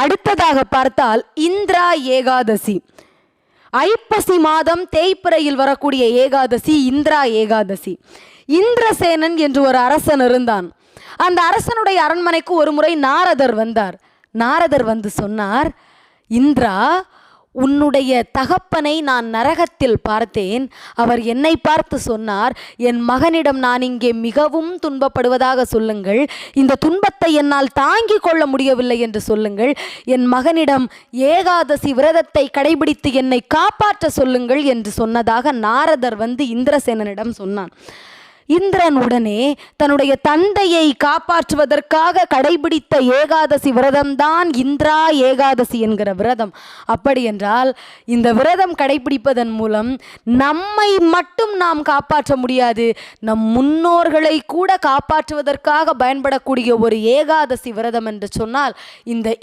அடுத்ததாக பார்த்தால் இந்திரா ஏகாதசி. ஐப்பசி மாதம் தேய்பிறையில் வரக்கூடிய ஏகாதசி இந்திரா ஏகாதசி. இந்திரசேனன் என்று ஒரு அரசன் இருந்தான். அந்த அரசனுடைய அரண்மனைக்கு ஒரு முறை நாரதர் வந்தார். நாரதர் வந்து சொன்னார் இந்திரா உன்னுடைய தகப்பனை நான் நரகத்தில் பார்த்தேன். அவர் என்னை பார்த்து சொன்னார் என் மகனிடம் நான் இங்கே மிகவும் துன்பப்படுவதாக சொல்லுங்கள். இந்த துன்பத்தை என்னால் தாங்கிக் கொள்ள முடியவில்லை என்று சொல்லுங்கள். என் மகனிடம் ஏகாதசி விரதத்தை கடைபிடித்து என்னை காப்பாற்ற சொல்லுங்கள் என்று சொன்னதாக நாரதர் வந்து இந்திரசேனனிடம் சொன்னான். இந்திரன் உடனே தன்னுடைய தந்தையை காப்பாற்றுவதற்காக கடைபிடித்த ஏகாதசி விரதம்தான் இந்திரா ஏகாதசி என்கிற விரதம். அப்படி என்றால் இந்த விரதம் கடைபிடிப்பதன் மூலம் நம்மை மட்டும் நாம் காப்பாற்ற முடியாது நம் முன்னோர்களை கூட காப்பாற்றுவதற்காக பயன்படக்கூடிய ஒரு ஏகாதசி விரதம் என்று சொன்னால் இந்த